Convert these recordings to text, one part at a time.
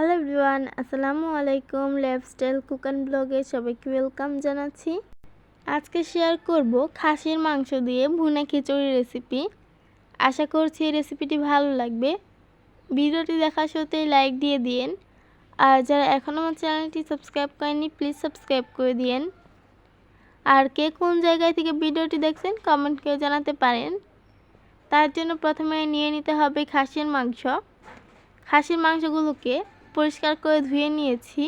Hello everyone আসসালামু আলাইকুম lifestyle cook and ব্লগে সবাইকে ওয়েলকাম জানাচ্ছি। আজকে শেয়ার করব খাসির মাংস দিয়ে ভুনা খিচুড়ি রেসিপি আশা করছি এই রেসিপিটি ভালো লাগবে। ভিডিওটি দেখা সত্ত্বেই লাইক দিয়ে দিন আর যারা এখনও আমার চ্যানেলটি সাবস্ক্রাইব করেনি প্লিজ সাবস্ক্রাইব করে দিন আর কে কোন জায়গায় থেকে ভিডিওটি দেখছেন কমেন্ট করে জানাতে পারেন। তার জন্য প্রথমে নিয়ে নিতে হবে খাসির মাংস। খাসির মাংসগুলোকে পরিষ্কার করে ধুয়ে নিয়েছি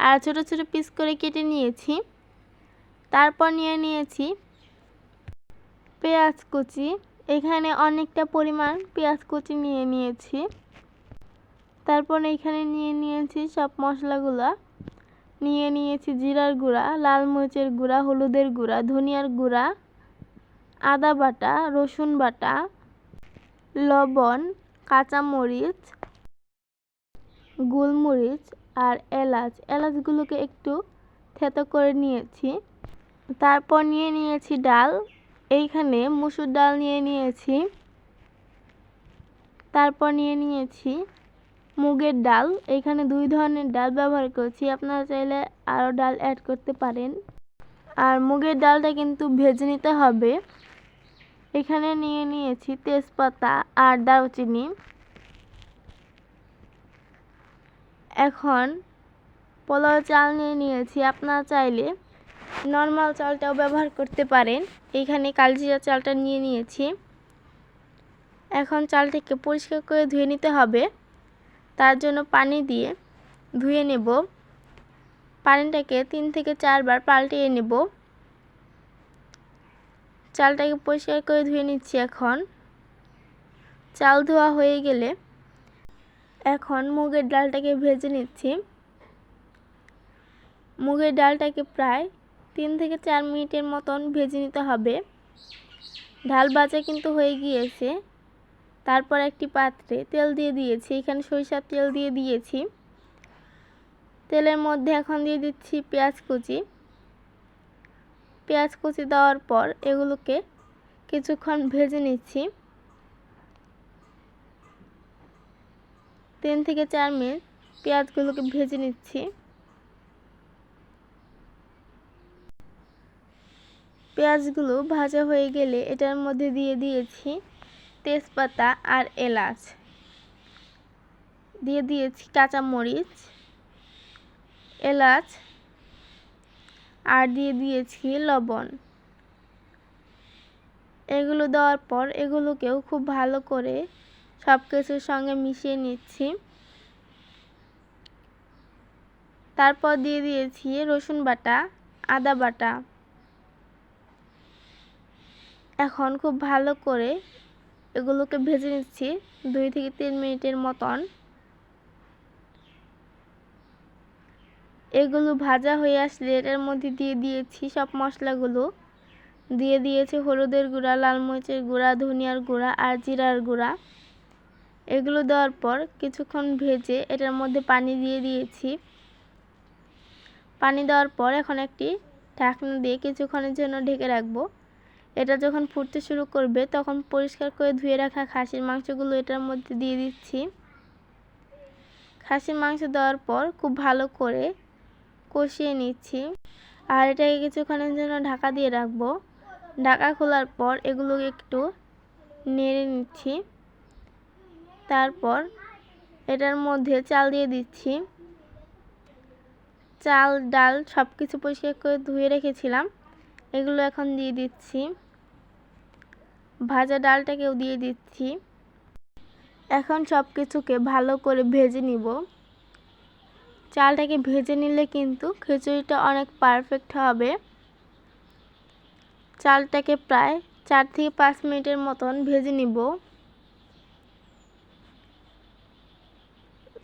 আর ছোট ছোট পিস করে কেটে নিয়েছি। তারপর নিয়ে নিয়েছি পেঁয়াজ কুচি। এখানে অনেকটা পরিমাণ পেঁয়াজ কুচি নিয়ে নিয়েছি। তারপর এখানে নিয়ে নিয়েছি সব মশলাগুলো। নিয়ে নিয়েছি জিরার গুঁড়া, লাল মরিচের গুঁড়া, হলুদের গুঁড়া, ধনিয়ার গুঁড়া, আদা বাটা, রসুন বাটা, লবণ, কাঁচামরিচ গোলমরিচ আর এলাচ। এলাচগুলোকে একটু থেতো করে নিয়েছি। তারপর নিয়ে নিয়েছি ডাল। এইখানে মুসুর ডাল নিয়ে নিয়েছি। তারপর নিয়ে নিয়েছি মুগের ডাল। এইখানে দুই ধরনের ডাল ব্যবহার করছি। আপনারা চাইলে আরও ডাল অ্যাড করতে পারেন। আর মুগের ডালটা কিন্তু ভেজে নিতে হবে। এখানে নিয়ে নিয়েছি তেজপাতা আর দারুচিনি। এখন পোলাও চাল নিয়ে নিয়েছি। আপনারা চাইলে নর্মাল চালটাও ব্যবহার করতে পারেন। এখানে কালজিরা চালটা নিয়ে নিয়েছি। এখন চালটিকে পরিষ্কার করে ধুয়ে নিতে হবে। তার জন্য পানি দিয়ে ধুয়ে নেব। পানিটাকে তিন থেকে চারবার পাল্টিয়ে নেব। চালটাকে পরিষ্কার করে ধুয়ে নিচ্ছি এখন। চাল ধোয়া হয়ে গেলে এখন মুগের ডালটাকে ভেজে নিচ্ছি। মুগের ডালটাকে প্রায় তিন থেকে চার মিনিটের মতন ভেজে নিতে হবে। ডাল ভাজা কিন্তু হয়ে গিয়েছে। তারপর একটি পাত্রে তেল দিয়ে দিয়েছি। এখানে সরিষার তেল দিয়ে দিয়েছি। তেলের মধ্যে এখন দিয়ে দিচ্ছি পেঁয়াজ কুচি। পেঁয়াজ কুচি দেওয়ার পর এগুলোকে কিছুক্ষণ ভেজে নিচ্ছি। তিন থেকে চার মিনিট পেঁয়াজগুলোকে ভেজে নিচ্ছি। পেঁয়াজগুলো ভাজা হয়ে গেলে এটার মধ্যে দিয়ে দিয়েছি তেজপাতা আর এলাচ। দিয়ে দিয়েছি কাঁচামরিচ, এলাচ আর দিয়ে দিয়েছি লবণ। এগুলো দেওয়ার পর এগুলোকেও খুব ভালো করে সব কিছুর সঙ্গে মিশিয়ে নিচ্ছি। তারপর দিয়ে দিয়েছি রসুন বাটা, আদা বাটা। এখন খুব ভালো করে এগুলোকে ভেজে নিচ্ছি দুই থেকে তিন মিনিটের মতন। এগুলো ভাজা হয়ে আসলে এটার মধ্যে দিয়ে দিয়েছি সব মশলাগুলো। দিয়ে দিয়েছি হলুদের গুঁড়া, লাল মরিচের গুঁড়া, ধনিয়ার গুঁড়া আর জিরার গুঁড়া। এগুলো দেওয়ার পর কিছুক্ষণ ভেজে এটার মধ্যে পানি দিয়ে দিয়েছি। পানি দেওয়ার পর এখন একটি ঢাকনা দিয়ে কিছুক্ষণের জন্য ঢেকে রাখব। এটা যখন ফুটতে শুরু করবে, তখন পরিষ্কার করে ধুয়ে রাখা খাসির মাংসগুলো এটার মধ্যে দিয়ে দিচ্ছি। খাসির মাংস দেওয়ার পর খুব ভালো করে কষিয়ে নিচ্ছি। আর এটাকে কিছুক্ষণের জন্য ঢাকা দিয়ে রাখব। ঢাকা খোলার পর এগুলো একটু নেড়ে নিচ্ছি। তারপর এটার মধ্যে চাল দিয়ে দিচ্ছি। চাল, ডাল সব কিছু পরিষ্কার করে ধুয়ে রেখেছিলাম। এগুলো এখন দিয়ে দিচ্ছি। ভাজা ডালটাকেও দিয়ে দিচ্ছি। এখন সব কিছুকে ভালো করে ভেজে নিব। চালটাকে ভেজে নিলে কিন্তু খিচুড়িটা অনেক পারফেক্ট হবে। চালটাকে প্রায় চার থেকে পাঁচ মিনিটের মতন ভেজে নিব।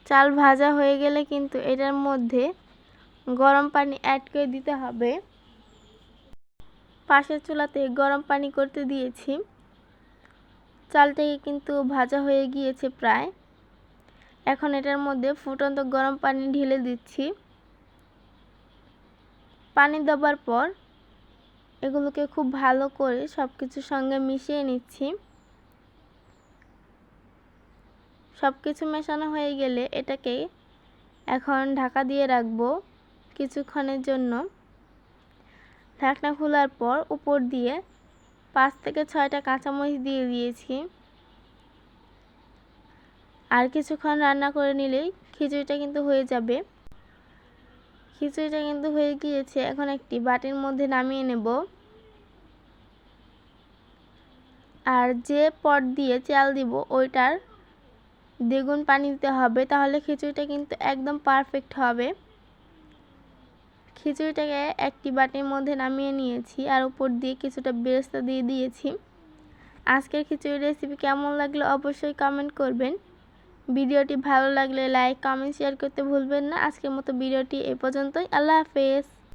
চাল ভাজা হয়ে গেলে কিন্তু এটার মধ্যে গরম পানি অ্যাড করে দিতে হবে। পাশের চুলাতে গরম পানি করতে দিয়েছি। চালটাকে কিন্তু ভাজা হয়ে গিয়েছে প্রায়। এখন এটার মধ্যে ফুটন্ত গরম পানি ঢেলে দিচ্ছি। পানি দেওয়ার পর এগুলোকে খুব ভালো করে সব কিছুর সঙ্গে মিশিয়ে নিচ্ছি। সব কিছু মেশানো হয়ে গেলে এটাকে এখন ঢাকা দিয়ে রাখব কিছুক্ষণের জন্য। ঢাকনা খোলার পর উপর দিয়ে পাঁচ থেকে ছয়টা কাঁচামরিচ দিয়ে দিয়েছি। আর কিছুক্ষণ রান্না করে নিলেই খিচুড়িটা কিন্তু হয়ে যাবে। খিচুড়িটা কিন্তু হয়ে গিয়েছে। এখন একটি বাটির মধ্যে নামিয়ে নেব। আর যে পট দিয়ে চাল দিব, ওইটার দ্বিগুণ পানি দিতে হবে, তাহলে খিচুড়িটা কিন্তু একদম পারফেক্ট হবে। খিচুড়িটাকে একটি বাটির মধ্যে নামিয়ে নিয়েছি আর উপর দিয়ে কিছুটা বেরেস্তা দিয়ে দিয়েছি। আজকের খিচুড়ি রেসিপি কেমন লাগল অবশ্যই কমেন্ট করবেন। ভিডিওটি ভালো লাগলে লাইক কমেন্ট শেয়ার করতে ভুলবেন না। আজকের মতো ভিডিওটি এ পর্যন্তই। আল্লাহ হাফেজ।